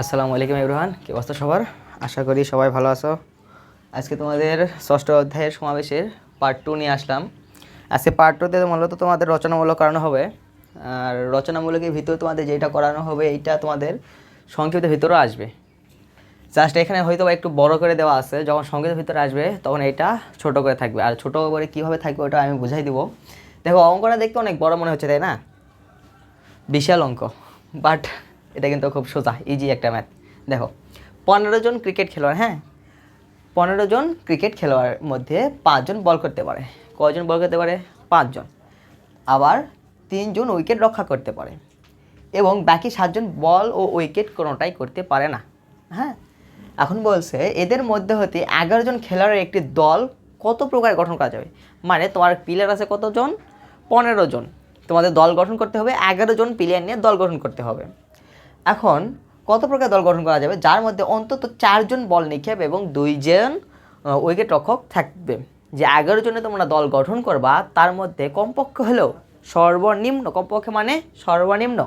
আসসালামু আলাইকুম ইব্রাহান কি অবস্থা সবার? আশা করি সবাই ভালো আছো। আজকে তোমাদের ষষ্ঠ অধ্যায়ের সমাবেশের পার্ট টু নিয়ে আসলাম। আজকে পার্ট টুতে মূলত তোমাদের রচনামূলক করানো হবে। আর রচনামূলকের ভিতরে তোমাদের যেটা করানো হবে, এইটা তোমাদের সংক্ষিপ্তের ভিতরেও আসবে। জাস্ট এখানে হয়তো একটু বড় করে দেওয়া আছে, যখন সংক্ষিপ্তের ভিতরে আসবে, তখন এটা ছোট করে থাকবে। আর ছোট করে কীভাবে থাকবে, ওটা আমি বুঝাই দিব। দেখো, অঙ্কটা দেখতে অনেক বড় মনে হচ্ছে, তাই না? বিশাল অঙ্ক। বাট এটা কিন্তু খুব সোজা ইজি একটা ম্যাথ দেখো, পনেরো জন ক্রিকেট খেলোয়াড় হ্যাঁ? পনেরো জন ক্রিকেট খেলোয়াড়ের মধ্যে পাঁচজন বল করতে পারে। কয়জন বল করতে পারে? পাঁচজন আবার তিনজন উইকেট রক্ষা করতে পারে। এবং বাকি সাতজন বল ও উইকেট কোনোটাই করতে পারে না। হ্যাঁ? এখন বলছে, এদের মধ্যে হতে এগারো জন খেলোয়াড়ের একটি দল কত প্রকার গঠন করা যাবে? মানে তোমার প্লেয়ার আছে কতজন? পনেরো জন। তোমাদের দল গঠন করতে হবে, এগারো জন প্লেয়ার নিয়ে দল গঠন করতে হবে। এখন কত প্রকার দল গঠন করা যাবে? যার মধ্যে অন্তত চারজন বল নিক্ষেপ এবং দুইজন উইকেট রক্ষক থাকবে। যে এগারো জনে তোমরা দল গঠন করবা, তার মধ্যে কমপক্ষে হলেও সর্বনিম্ন, কমপক্ষে মানে সর্বনিম্ন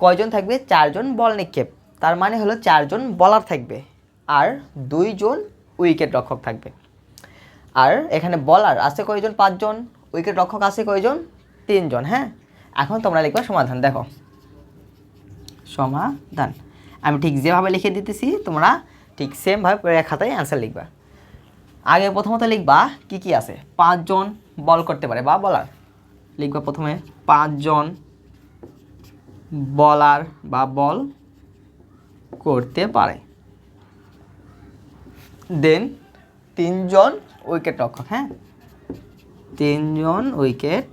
কয়জন থাকবে? চারজন বল নিক্ষেপ। তার মানে হলো চারজন বলার থাকবে আর দুইজন উইকেট রক্ষক থাকবে। আর এখানে বলার আছে কয়জন? পাঁচজন। উইকেট রক্ষক আছে কয়জন? তিনজন হ্যাঁ? এখন তোমরা লিখবে সমাধান, দেখো। সমাধান আমি ঠিক যেভাবে লিখে দিতেছি, তোমরা ঠিক সেমভাবে খাতায় অ্যান্সার লিখবা। আগে প্রথমত লিখবা কি কি আছে? পাঁচজন বল করতে পারে, বা বলার। লিখবা প্রথমে পাঁচজন বলার বা বল করতে পারে। দেন তিনজন উইকেট রক্ষক হ্যাঁ? তিনজন উইকেট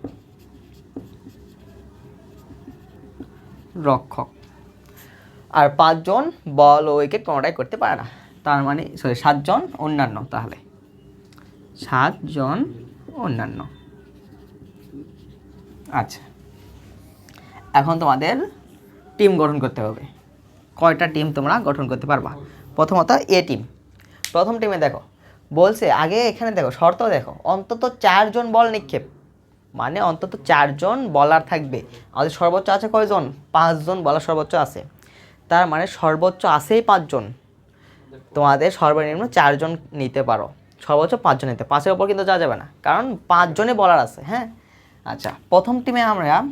রক্ষক। আর পাঁচজন বল ও উইকেট কোনোটাই করতে পারে না। তার মানে সরি সাতজন অন্যান্য তাহলে। সাতজন অন্যান্য। আচ্ছা। এখন তোমাদের টিম গঠন করতে হবে। কয়টা টিম তোমরা গঠন করতে পারবা? প্রথমত এ টিম প্রথম টিমে দেখো, বলছে, আগে এখানে দেখো, শর্ত দেখো, অন্তত চারজন বল নিক্ষেপ। মানে অন্তত চারজন বলার থাকবে। আমাদের সর্বোচ্চ আছে কয়জন? পাঁচজন বলার সর্বোচ্চ আছে। তার মানে সর্বোচ্চ আসেই পাঁচজন। তোমাদের সর্বনিম্ন চারজন নিতে পারো। সর্বোচ্চ পাঁচজন নিতে। পাঁচের ওপর কিন্তু যাওয়া যাবে না। কারণ পাঁচজনে বলার আছে হ্যাঁ? আচ্ছা প্রথম টিমে আমরা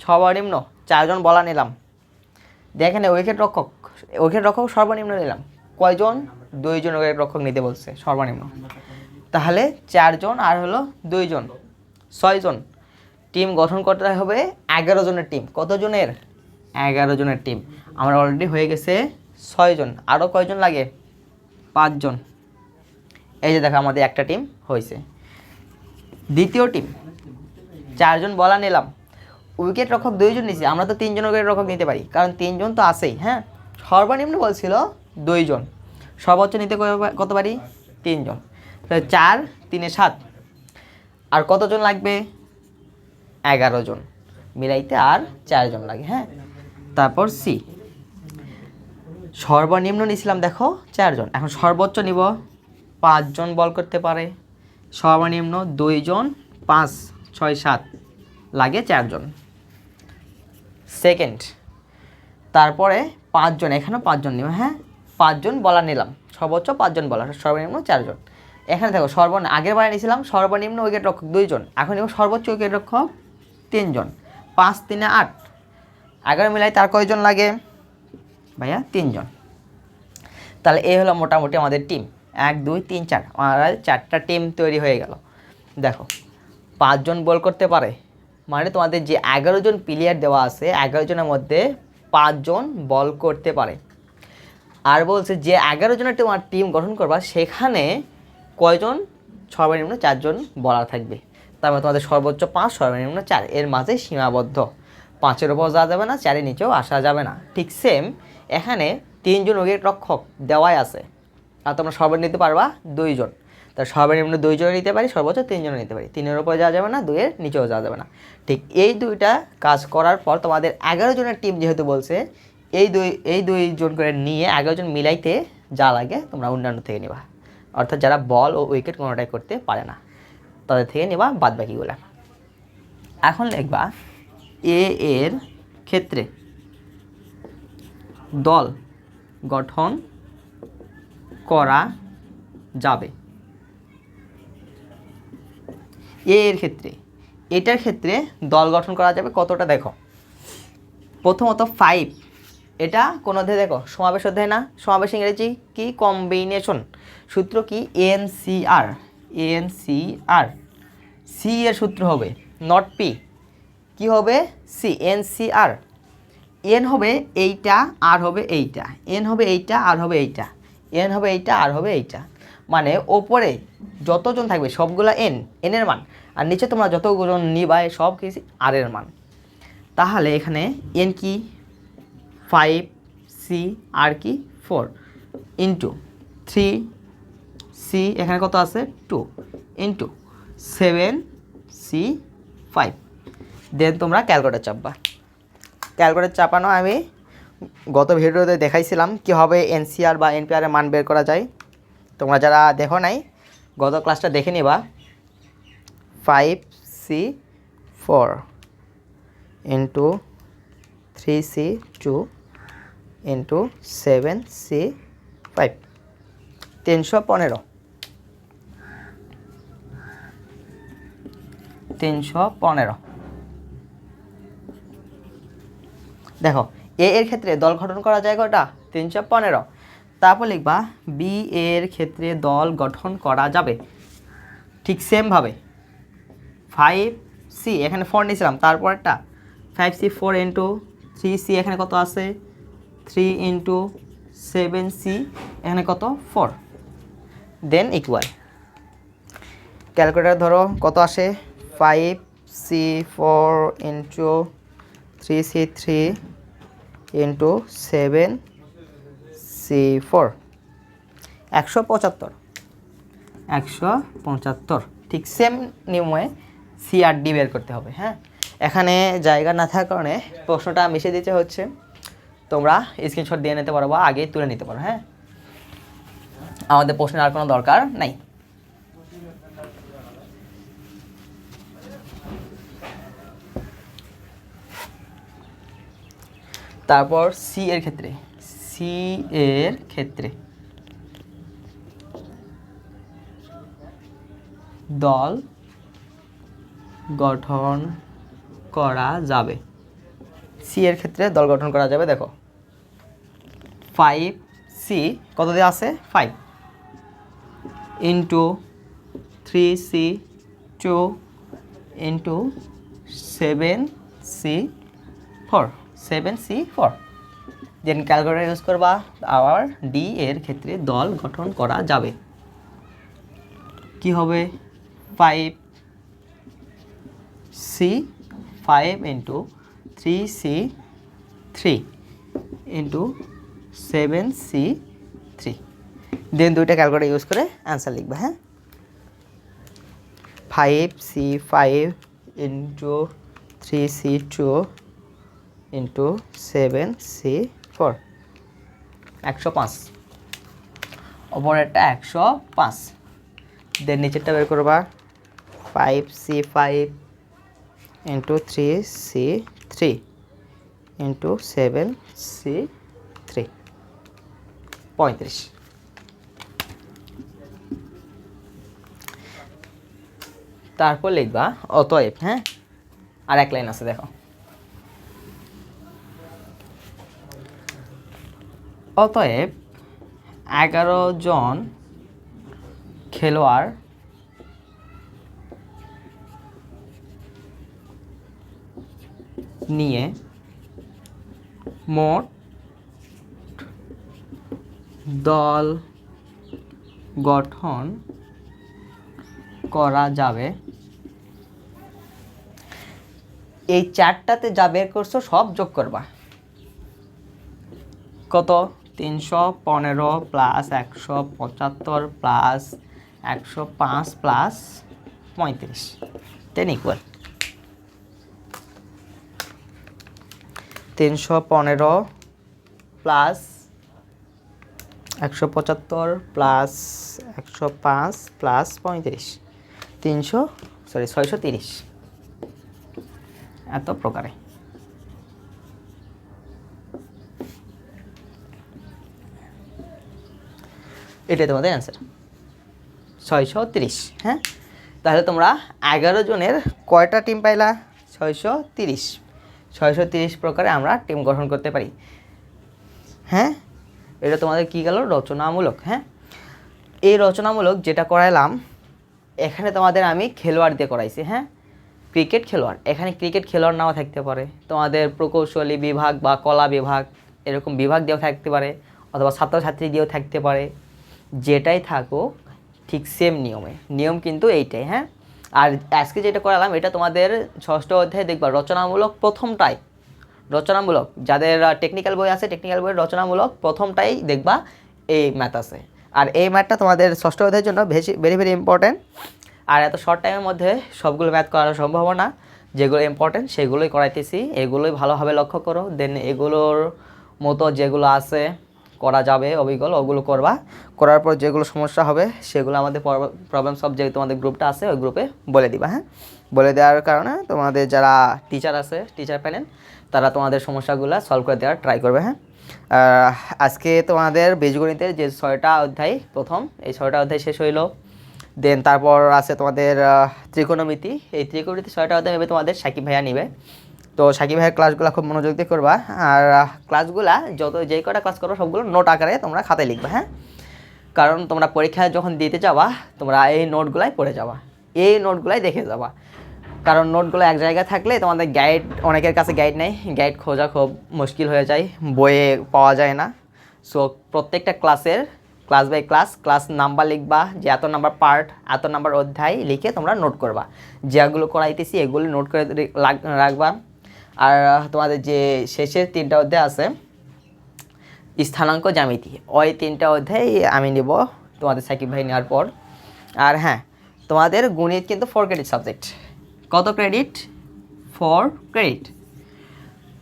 সর্বনিম্ন চারজন বলা নিলাম। দেখেন উইকেট রক্ষক। উইকেট রক্ষক সর্বনিম্ন নিলাম। কয়জন? দুইজন উইকেট রক্ষক নিতে বলছে, সর্বনিম্ন। তাহলে চারজন আর হলো দুইজন। ছয়জন। টিম গঠন করতে হবে এগারো জনের টিম কতজনের? এগারো জনের টিম আমার অলরেডি হয়ে গেছে ছয়জন। আরও কয়জন লাগে? পাঁচজন। এই যে দেখো আমাদের একটা টিম হয়েছে। দ্বিতীয় টিম চারজন বলা নিলাম। উইকেট রক্ষক দুইজন নিছি। আমরা তো তিনজন উইকেট রক্ষক নিতে পারি। কারণ তিনজন তো আছেই হ্যাঁ? সর্বনিম্ন বলছিল দুইজন। সর্বোচ্চ নিতে কত পারি? তিনজন। তাহলে চার, তিনে সাত। আর কতজন লাগবে? এগারো জন। মিলাইতে আর চারজন লাগে হ্যাঁ? তারপর সি সর্বনিম্ন নিছিলাম দেখো, চারজন। এখন সর্বোচ্চ নিব, পাঁচজন বল করতে পারে। সর্বনিম্ন দুইজন, পাঁচ, ছয়, সাত লাগে চারজন। সেকেন্ড তারপরে পাঁচজন, এখানেও পাঁচজন নিব হ্যাঁ? পাঁচজন বলা নিলাম, সর্বোচ্চ পাঁচজন বলা সর্বনিম্ন চারজন। এখানে দেখো সর্ব আগের বারে নিয়েছিলাম, সর্বনিম্ন উইকেট রক্ষক দুইজন, এখন নিব সর্বোচ্চ উইকেট রক্ষক তিনজন। পাঁচ, তিনে আট আগের মিলাই তার কয়জন লাগে? ভাইয়া, তিনজন। তাহলে এই হলো মোটামুটি আমাদের টিম এক, দুই, তিন, চার। আমার চারটা টিম তৈরি হয়ে গেল। দেখো, পাঁচজন বল করতে পারে। মানে তোমাদের যে এগারো জন প্লেয়ার দেওয়া আছে, এগারো জনের মধ্যে পাঁচজন বল করতে পারে। আর বলছে যে এগারো জনের তোমার টিম গঠন করবা, সেখানে কয়জন? সর্বনিম্ন চারজন বলার থাকবে। তার মানে তোমাদের সর্বোচ্চ পাঁচ, সর্বনিম্ন চার। এর মাঝে সীমাবদ্ধ। পাঁচের ওপর যাওয়া যাবে না, চারের নিচেও আসা যাবে না। ঠিক সেম এখানে তিনজন উইকেট রক্ষক দেওয়াই আছে। আর তোমরা সর্বনিম্ন নিতে পারবা দুইজন। তা সর্বনিম্ন দুইজন নিতে পারি, সর্বোচ্চ তিনজন নিতে পারি। তিনের উপরে যাওয়া যাবে না, দুইয়ের নিচেও যাওয়া যাবে না। ঠিক এই দুইটা কাজ করার পর তোমাদের এগারো জনের টিম যেহেতু বলছে, এই দুই, এই দুইজন করে নিয়ে এগারো জন মিলাইতে যা লাগে তোমরা অন্যান্য থেকে নিবা। অর্থাৎ যারা বল ও উইকেট কোনোটাই করতে পারে না, তাদের থেকে নেবা বাদ বাকিগুলো এখন লিখবা এ এর ক্ষেত্রে দল গঠন করা যাবে। এর ক্ষেত্রে, এটার ক্ষেত্রে দল গঠন করা যাবে কতটা দেখো? প্রথমত ফাইভ এটা কোন অধ্যায় দেখো? সমাবেশ অধ্যায় না? সমাবেশ ইংরেজি কি? কম্বিনেশন সূত্র কি? N C R N C R C এর সূত্র হবে নট পি কি হবে? C N C R N হবে এইটা, আর হবে এইটা। এন হবে এইটা, আর হবে এইটা। এন হবে এইটা, আর হবে এইটা। মানে ওপরে যতজন থাকবে, সবগুলা এন এনের মান। আর নিচে তোমরা যতজন নিবা সব কিছু আর এর মান। তাহলে এখানে এন কি? ফাইভ, সি, আর কি? ফোর ইন্টু থ্রি, সি, এখানে কত আছে? Two into seven, C, five. Then তোমরা ক্যালকুলেটার চাপবা। ক্যালকুলেটার চাপানো, আমি গত ভিডিওতে দেখাইছিলাম কীভাবে এনসিআর বা এনপিআর এর মান বের করা যায়। তোমরা যারা দেখো নাই, গত ক্লাসটা দেখে নিবা। Five C four into three C two into seven C five তিনশো পনেরো। তিনশো পনেরো। দেখো এ এর ক্ষেত্রে দল গঠন করা যায় কটা তিনশো পনেরো। তারপর লিখবা বি এর ক্ষেত্রে দল গঠন করা যাবে। ঠিক সেমভাবে ফাইভ সি এখানে ফোর নিয়েছিলাম তারপরটা five C four into three C এখানে কত আছে? থ্রি ইন্টু সেভেন সি এখানে কত? ফোর দেন ইকুয়াল ক্যালকুলেটার ধরো, কত আসে? Five C four into three C three into seven C four. একশো পঁচাত্তর। একশো পঁচাত্তর। ঠিক সেম নিয়মে সি আর ডি বের করতে হবে হ্যাঁ? এখানে জায়গা না থাকার কারণে প্রশ্নটা মিশে দিতে হচ্ছে। তোমরা স্ক্রিনশট দিয়ে নিতে পারো বা আগে তুলে নিতে পারো হ্যাঁ? আমাদের প্রশ্নের আর কোনো দরকার নাই। তারপর সি এর ক্ষেত্রে সি এর ক্ষেত্রে। দল গঠন করা যাবে। সি এর ক্ষেত্রে দল গঠন করা যাবে, দেখো। ফাইভ সি কত দিয়ে আছে? Five into three C two into seven C four seven C four then calculator use করবা, আবার ডি এর ক্ষেত্রে দল গঠন করা যাবে। কি হবে? Five C five into three C three into seven C three then দুইটা ক্যালকুলেটার ইউজ করে অ্যান্সার লিখবা হ্যাঁ? Five C five into three C two into seven C four একশো পাঁচ। ওপরেরটা একশো পাঁচ। দেন নিচেরটা বের করবা। Five C five into three C three into seven C three পঁয়ত্রিশ। তারপর লিখবা অতএব হ্যাঁ? আর এক লাইন আছে, দেখো। অতএব এগারো জন খেলোয়াড় নিয়ে মোট দল গঠন করা যাবে। এই চারটাতে যা বের করছ সব যোগ করবা। কত? তিনশো পনেরো প্লাস একশো পঁচাত্তর প্লাস একশো পাঁচ প্লাস পঁয়ত্রিশ। টেন ইকুয়াল তিনশো পনেরো প্লাস একশো পঁচাত্তর প্লাস একশো পাঁচ প্লাস পঁয়ত্রিশ। তিনশো সরি ছয়শো তিরিশ। এত প্রকারে। এটাই তোমাদের অ্যান্সার ছয়শো তিরিশ হ্যাঁ? তাহলে তোমরা এগারো জনের কয়টা টিম পাইলা? ছয়শো তিরিশ। ছয়শো তিরিশ প্রকারে আমরা টিম গঠন করতে পারি। হ্যাঁ? এটা তোমাদের কী গেল? রচনামূলক হ্যাঁ? এই রচনামূলক যেটা করাইলাম, এখানে তোমাদের আমি খেলোয়াড় দিয়ে করাইছি হ্যাঁ? ক্রিকেট খেলোয়াড়। এখানে ক্রিকেট খেলোয়াড় নাও থাকতে পারে। তোমাদের প্রকৌশলী বিভাগ বা কলা বিভাগ এরকম বিভাগ দিয়েও থাকতে পারে, অথবা ছাত্রছাত্রী দিয়েও থাকতে পারে। যেটাই থাকুক, ঠিক সেম নিয়মে। নিয়ম কিন্তু এইটাই হ্যাঁ? আর আজকে যেটা করালাম, এটা তোমাদের ষষ্ঠ অধ্যায়ে দেখবা, রচনামূলক প্রথমটাই। রচনামূলক, যাদের টেকনিক্যাল বই আছে টেকনিক্যাল বইয়ের রচনামূলক প্রথমটাই দেখবা এই ম্যাথ আছে। আর এই ম্যাথটা তোমাদের ষষ্ঠ অধ্যায়ের জন্য বেশি ভেরি ভেরি ইম্পর্ট্যান্ট আর এত শর্ট টাইমের মধ্যে সবগুলো ম্যাথ করা সম্ভব না যেগুলো ইম্পর্ট্যান্ট সেগুলোই করাইতেছি। এগুলোই ভালোভাবে লক্ষ্য করো। দেন এগুলোর মতো যেগুলো আছে করা যাবে, অবিকল ওগুলো করবা। করার পর যেগুলো সমস্যা হবে, সেগুলো আমাদের প্রবলেম সব যে তোমাদের গ্রুপটা আছে, ওই গ্রুপে বলে দিবা হ্যাঁ? বলে দেওয়ার কারণে তোমাদের যারা টিচার আছে টিচার প্যানেল তারা তোমাদের সমস্যাগুলো সলভ করে দেওয়ার ট্রাই করবে হ্যাঁ? আজকে তোমাদের বীজগণিতের যে ছয়টা অধ্যায় প্রথম, এই ছয়টা অধ্যায় শেষ হইল। দেন তারপর আছে তোমাদের ত্রিকোণমিতি। এই ত্রিকোণমিতি ছয়টা অধ্যায় তোমাদের সাকিব ভাইয়া নিবে। তো সাকিব ভাইয়ের ক্লাসগুলো খুব মনোযোগ দিয়ে করবা, আর ক্লাসগুলা যত যেই কটা ক্লাস করো, সবগুলো নোট আকারে তোমরা খাতায় লিখবা হ্যাঁ? কারণ তোমরা পরীক্ষা যখন দিতে যাবা, তোমরা এই নোটগুলাই পড়ে যাবা, এই নোটগুলাই দেখে যাবা। কারণ নোটগুলো এক জায়গায় থাকলে তোমাদের গাইড অনেকের কাছে গাইড নেই গাইড খোঁজা খুব মুশকিল হয়ে যায়, বইয়ে পাওয়া যায় না। সো প্রত্যেকটা ক্লাসের class by class class number লিখবা, যে এত নাম্বার পার্ট এত নাম্বার অধ্যায় লিখে তোমরা নোট করবা। যেগুলো করাইতেছি, এগুলো নোট করে রাখবা। আর তোমাদের যে শেষের তিনটা অধ্যায় আছে, স্থানাঙ্ক জ্যামিতি, ওই তিনটা অধ্যায় আমি নেব তোমাদের সাকিব ভাই নেওয়ার পর। আর হ্যাঁ তোমাদের গণিত কিন্তু ফোর ক্রেডিট সাবজেক্ট কত ক্রেডিট ফোর ক্রেডিট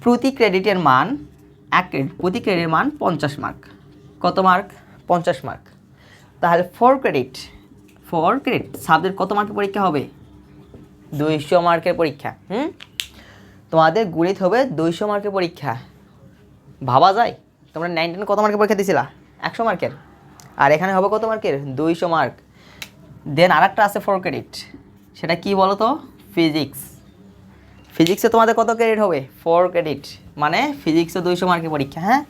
প্রতি ক্রেডিটের মান এক ক্রেডিট প্রতি ক্রেডিটের মান পঞ্চাশ মার্ক কত মার্ক পঞ্চাশ মার্ক তাহলে four credit four credit subject কত মার্কের পরীক্ষা হবে? দুইশো মার্কের পরীক্ষা, হুম? তোমাদের গণিত হবে দুইশো মার্কের পরীক্ষা। ভাবা যায়? তোমরা নাইন টেন কত মার্কের পরীক্ষা দিয়েছিলা একশো মার্কের? আর এখানে হবে কত মার্কের? দুইশো মার্ক। দেন আর একটা আছে ফোর ক্রেডিট সেটা কি বলো তো ফিজিক্স ফিজিক্সে তোমাদের কত ক্রেডিট হবে? ফোর ক্রেডিট মানে ফিজিক্সে দুইশো মার্কের পরীক্ষা হ্যাঁ?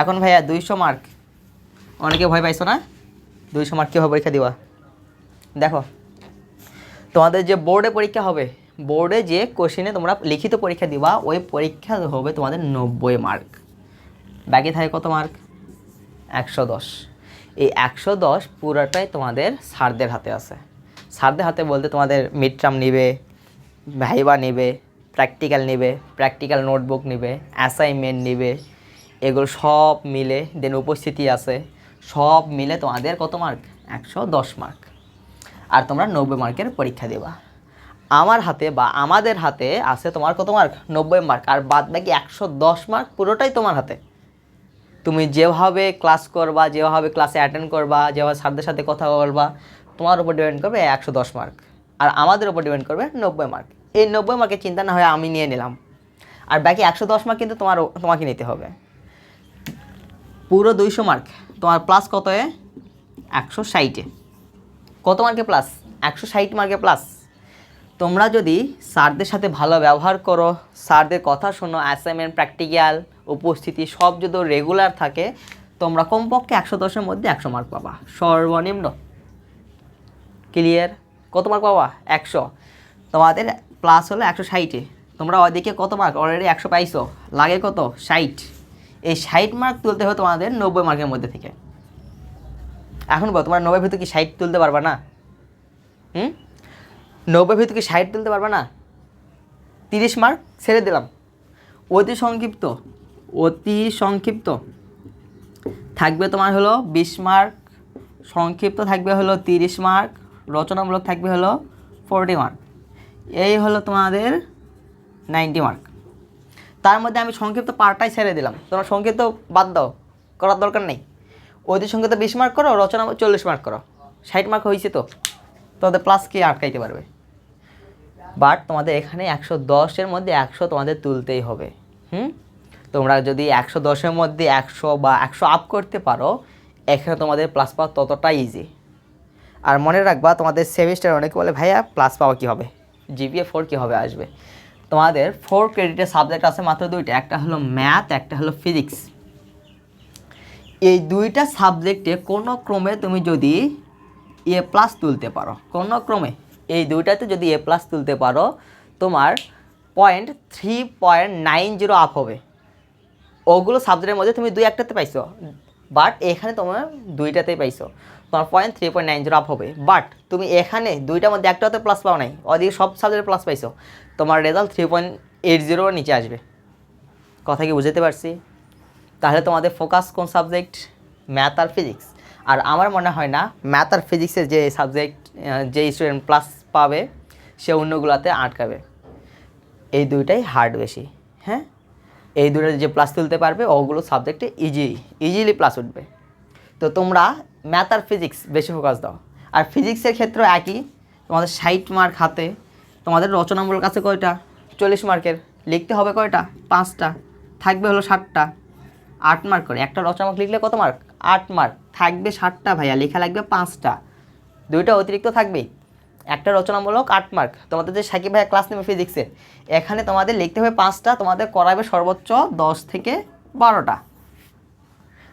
এখন ভাইয়া দুইশো মার্ক। অনেকে ভয় পাইছো না? দুইশো মার্ক কীভাবে পরীক্ষা দিবা? দেখো। তোমাদের যে বোর্ডে পরীক্ষা হবে বোর্ডে যে কোশ্চেনে তোমরা লিখিত পরীক্ষা দিবা, ওই পরীক্ষা হবে তোমাদের নব্বই মার্ক বাকি থাকে কত মার্ক একশো দশ। এই একশো দশ পুরোটাই তোমাদের স্যারদের হাতে আছে। স্যারদের হাতে বলতে তোমাদের মিড টার্ম নিবে, ভাইবা নেবে প্র্যাকটিক্যাল নেবে প্র্যাকটিক্যাল নোটবুক নেবে অ্যাসাইনমেন্ট নেবে, এগুলো সব মিলে দেন উপস্থিতি আছে, সব মিলে তোমাদের কত মার্ক একশো দশ মার্ক আর তোমরা নব্বই মার্কের পরীক্ষা দেবা। আমার হাতে বা আমাদের হাতে আছে তোমার কত মার্ক নব্বই মার্ক আর বাদ বাকি একশো দশ মার্ক পুরোটাই তোমার হাতে। তুমি যেভাবে ক্লাস করবা, যেভাবে ক্লাসে অ্যাটেন্ড করবা, যেভাবে স্যারদের সাথে কথা বলবা, তোমার উপর ডিপেন্ড করবে একশো দশ মার্ক আর আমাদের উপর ডিপেন্ড করবে নব্বই মার্ক এই নব্বই মার্কের চিন্তা না হয় আমি নিয়ে নিলাম, আর বাকি একশো দশ মার্ক কিন্তু তোমার তোমাকে নিতে হবে। পুরো দুইশো মার্ক তোমার প্লাস কত একশো ষাটে কত মার্কে প্লাস একশো ষাট মার্কে প্লাস তোমরা যদি স্যারদের সাথে ভালো ব্যবহার করো, স্যারদের কথা শোনো অ্যাসাইনমেন্ট প্র্যাকটিক্যাল উপস্থিতি সব যদি রেগুলার থাকে, তোমরা কমপক্ষে একশো দশের মধ্যে একশো মার্ক পাবা। সর্বনিম্ন। ক্লিয়ার কত মার্ক পাবা? একশো। তোমাদের প্লাস হলো একশো ষাটে। তোমরা ওদিকে কত মার্ক অলরেডি একশো পাইছো। লাগে কত? ষাট। এই ষাট মার্ক তুলতে হবে তোমাদের নব্বই মার্কের মধ্যে থেকে। এখন বল, তোমরা নব্বই ভিতরে কি ষাট তুলতে পারবা না? হুম? নব্বই ভিতরে কি ষাট তুলতে পারবে না? তিরিশ মার্ক ছেড়ে দিলাম। অতি সংক্ষিপ্ত অতি সংক্ষিপ্ত। থাকবে তোমার হলো বিশ মার্ক, সংক্ষিপ্ত থাকবে হলো তিরিশ মার্ক, রচনামূলক থাকবে হলো ফোরটি মার্ক। এই হলো তোমাদের নাইনটি মার্ক। তার মধ্যে আমি সংক্ষিপ্ত পার্টটাই ছেড়ে দিলাম। তোমরা সংক্ষিপ্ত বাদ দাও, করার দরকার নেই। অতি সংক্ষিপ্ত বিশ মার্ক করো রচনা চল্লিশ মার্ক করো। ষাট মার্ক হয়েছে তো। তোমাদের প্লাস কে আটকাইতে পারবে। বাট তোমাদের এখানে একশো দশের মধ্যে একশো তোমাদের তুলতেই হবে। হুম? তোমরা যদি একশো দশের মধ্যে একশো বা একশো আপ করতে পারো, এখানে তোমাদের প্লাস পাওয়া ততটা ইজি আর মনে রাখবা, তোমাদের সেমিস্টার অনেকে বলে, ভাইয়া প্লাস পাওয়া কী হবে? জিপিএ ফোর কী হবে আসবে? তোমাদের ফোর ক্রেডিটের সাবজেক্ট আছে মাত্র দুইটা। একটা হলো ম্যাথ একটা হলো ফিজিক্স এই দুইটা সাবজেক্টে কোনো ক্রমে তুমি যদি এ প্লাস তুলতে পারো। কোনো ক্রমে এই দুইটাতে যদি এ প্লাস তুলতে পারো, তোমার point three point nine zero up হবে। ওগুলো সাবজেক্টের মধ্যে তুমি দুই একটাতে পাইছো বাট এখানে তোমার দুইটাতেই পাইছো। তোমার point three point nine zero up হবে। বাট তুমি এখানে দুইটার মধ্যে একটাতে প্লাস পাও নাই, ওদিকে সব সাবজেক্টে প্লাস পাইছো। তোমার রেজাল্ট থ্রি পয়েন্ট এইট জিরোর নিচে আসবে। কথা কি বুঝতে পারছি? তাহলে তোমাদের ফোকাস কোন সাবজেক্ট ম্যাথ আর ফিজিক্স আর আমার মনে হয় না ম্যাথ আর ফিজিক্সের যে সাবজেক্ট যে স্টুডেন্ট প্লাস পাবে, সে অন্যগুলোতে আটকাবে। এই দুইটাই হার্ড বেশি হ্যাঁ? এই দুটো যে প্লাস তুলতে পারবে, ওগুলো সাবজেক্টে ইজি ইজিলি প্লাস উঠবে। তো তোমরা ম্যাথ আর ফিজিক্স বেশি ফোকাস দাও। আর ফিজিক্সের ক্ষেত্রেও একই, তোমাদের ষাট মার্ক হাতে, তোমাদের রচনামূলক আছে কয়টা? চল্লিশ মার্কের, লিখতে হবে কয়টা? পাঁচটা, থাকবে হলো ষাটটা আট মার্ক করে। একটা রচনামূলক লিখলে কত মার্ক আট মার্ক থাকবে ষাটটা ভাইয়া, লেখা লাগবে পাঁচটা। দুইটা অতিরিক্ত থাকবেই একটা রচনামূলক আট মার্ক তোমাদের যে সাকিব ভাইয়া ক্লাস নেবে ফিজিক্সের এখানে তোমাদের লিখতে হবে পাঁচটা, তোমাদের করাবে সর্বোচ্চ দশ থেকে বারোটা।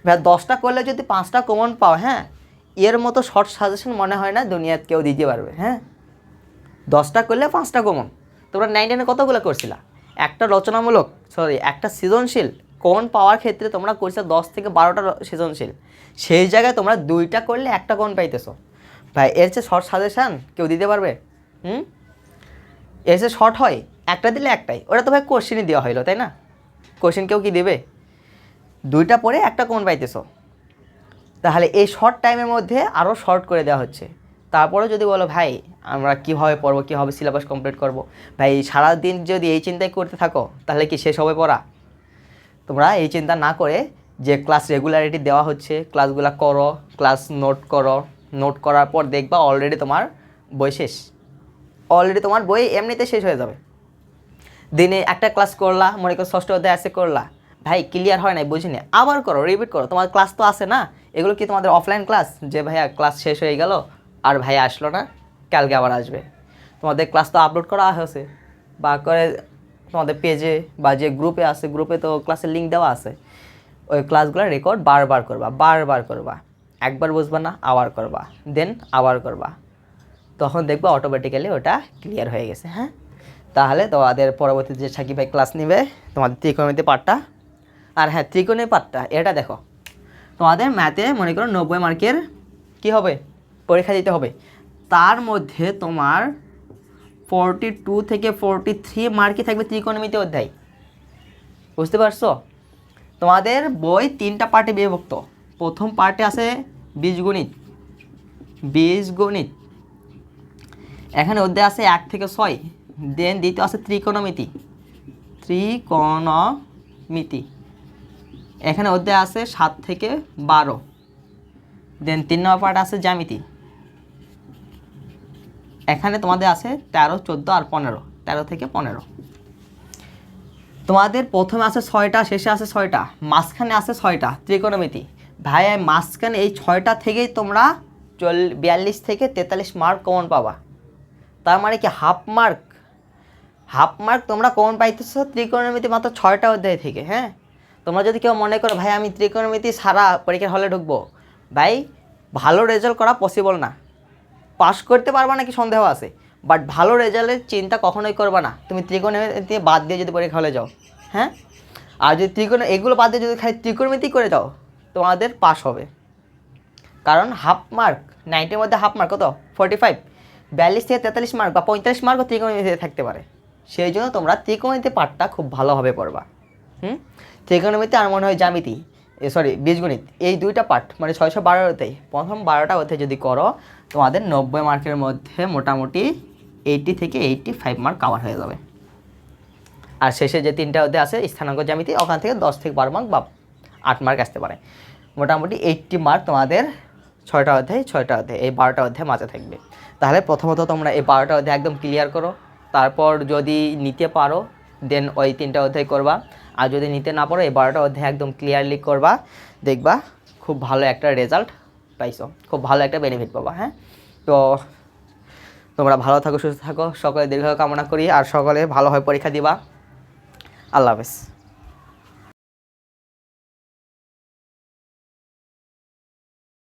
ভাইয়া, দশটা করলে যদি পাঁচটা কমন পাও হ্যাঁ? এর মতো শর্ট সাজেশন মনে হয় না দুনিয়াতে কেউ দিতে পারবে হ্যাঁ? দশটা করলে পাঁচটা কমন তোমরা নাইন টেনে কতগুলো করছিলা? একটা রচনামূলক সরি একটা সৃজনশীল কমন পাওয়ার ক্ষেত্রে তোমরা করছ দশ থেকে বারোটা সৃজনশীল? সেই জায়গায় তোমরা দুইটা করলে একটা কমন পাইতেছো? ভাই, এর চেয়ে শর্ট সাজেশান কেউ দিতে পারবে? হুম? এর চেয়ে শর্ট হয়, একটা দিলে একটাই। ওটা তো ভাই কোশ্চেনই দেওয়া হইল, তাই না? কোশ্চেন কেউ কি দেবে? দুইটা পরে একটা কমন পাইতেছো? তাহলে এই শর্ট টাইমের মধ্যে আরও শর্ট করে দেওয়া হচ্ছে। তারপরে যদি বলো, ভাই, আমরা কীভাবে পড়ব, কীভাবে সিলেবাস কমপ্লিট করব? ভাই, সারাদিন যদি এই চিন্তাই করতে থাকো, তাহলে কি শেষ হবে পড়া? তোমরা এই চিন্তা না করে যে ক্লাস রেগুলারিটি দেওয়া হচ্ছে ক্লাসগুলো করো ক্লাস নোট করো নোট করার পর দেখবা অলরেডি তোমার বই শেষ। অলরেডি তোমার বই এমনিতে শেষ হয়ে যাবে। দিনে একটা ক্লাস করলা, মনে করো ষষ্ঠ অধ্যায় আছে, করলা। ভাই ক্লিয়ার হয় নাই, বুঝিনি। আবার করো রিপিট করো। তোমার ক্লাস তো আছে না? এগুলো কি তোমাদের অফলাইন ক্লাস যে ভাইয়া ক্লাস শেষ হয়ে গেল, আর ভাই আসলো না, কালকে আবার আসবে। তোমাদের ক্লাস তো আপলোড করা হয়েছে। বা করে তোমাদের পেজে বা যে গ্রুপে আছে গ্রুপে তো ক্লাসের লিঙ্ক দেওয়া আছে। ওই ক্লাসগুলো রেকর্ড বারবার করবা বারবার করবা। একবার বুঝবা না, আবার করবা। দেন আবার করবা। তখন দেখবা অটোমেটিক্যালি ওটা ক্লিয়ার হয়ে গেছে হ্যাঁ? তাহলে তোমাদের পরবর্তীতে যে সাকিব ভাই ক্লাস নেবে, তোমাদের ত্রিকোণমিতি পার্টটা আর হ্যাঁ ত্রিকোণের পার্টটা এটা দেখো। তোমাদের ম্যাথে মনে করো নব্বই মার্কের কি হবে? পরীক্ষা দিতে হবে। তার মধ্যে তোমার ফোরটি টু থেকে ফোরটি থ্রি মার্কই থাকবে ত্রিকোণমিতি অধ্যায়। বুঝতে পারছ? তোমাদের বই তিনটা পার্টে বিভক্ত। প্রথম পার্টে আছে বীজগণিত। বীজগণিত। এখানে অধ্যায় আছে এক থেকে ছয়। দেন দ্বিতীয় আছে ত্রিকোণমিতি। ত্রিকোণমিতি। এখানে অধ্যায় আছে সাত থেকে বারো। দেন তিন নম্বর পার্ট আছে জ্যামিতি। এখানে তোমাদের আছে তেরো, চোদ্দ আর পনেরো। তেরো থেকে পনেরো। তোমাদের প্রথমে আছে ছয়টা, শেষে আছে ছয়টা। মাঝখানে আছে ছয়টা, ত্রিকোণমিতি। ভাই মাঝখানে এই ছয়টা থেকেই তোমরা চল, বিয়াল্লিশ থেকে তেতাল্লিশ মার্ক কমন পাবা। তার মানে কি হাফ মার্ক হাফ মার্ক তোমরা কমন পাইতেছো ত্রিকোণমিতি মাত্র ছয়টা অধ্যায় থেকে হ্যাঁ? তোমরা যদি কেউ মনে করো, ভাই, আমি ত্রিকোণমিতি সারা পরীক্ষার হলে ঢুকবো। ভাই, ভালো রেজাল্ট করা পসিবল না। পাস করতে পারবা নাকি সন্দেহ আছে? বাট ভালো রেজাল্টের চিন্তা কখনোই করবা না। তুমি ত্রিকোণমিতি বাদ দিয়ে যদি পরীক্ষা হলে যাও। হ্যাঁ? আর যদি ত্রিকোণ এগুলো বাদ দিয়ে যদি খালি ত্রিকোণমিতি করে যাও, তোমাদের পাস হবে। কারণ হাফ মার্ক নাইনটির মধ্যে হাফ মার্ক কত? ফোর্টি ফাইভ বিয়াল্লিশ থেকে তেতাল্লিশ মার্ক বা পঁয়তাল্লিশ মার্কও ত্রিকোণমিতিতে থাকতে পারে। সেই জন্য তোমরা ত্রিকোণমিতি পাঠটা খুব ভালোভাবে পড়বা। হুম? ত্রিকোণমিতি আর মনে হয় জ্যামিতি। সরি বীজগণিত। এই দুইটা পার্ট মানে ছয়শো বারোতেই প্রথম বারোটা অধ্যায় যদি করো তোমাদের নব্বই মার্কের মধ্যে মোটামুটি এইটি থেকে এইটটি ফাইভ মার্ক কাভার হয়ে যাবে। আর শেষে যে তিনটা অধ্যায় আছে, স্থানাঙ্ক জ্যামিতি, ওখান থেকে দশ থেকে বারো মার্ক বা আট মার্ক আসতে পারে। মোটামুটি এইটটি মার্ক তোমাদের ছয়টা অধ্যায় ছয়টা অধ্যায়, এই বারোটা অধ্যায় মাঝে থাকবে। তাহলে প্রথমত তোমরা এই বারোটা অধ্যায় একদম ক্লিয়ার করো। তারপর যদি নিতে পারো দেন ওই তিনটা অধ্যায় করবা। আর যদি নিতে না পারো, এই বারোটা অধ্যায় একদম ক্লিয়ারলি করবা। দেখবা খুব খুব ভালো একটা রেজাল্ট পাইছো। খুব ভালো একটা বেনিফিট পাবা হ্যাঁ? তো তোমরা ভালো থাকো, সুস্থ থাকো, সকলে দীর্ঘ কামনা করি, আর সকলে ভালোভাবে পরীক্ষা দিবা। আল্লাহ হাফেজ।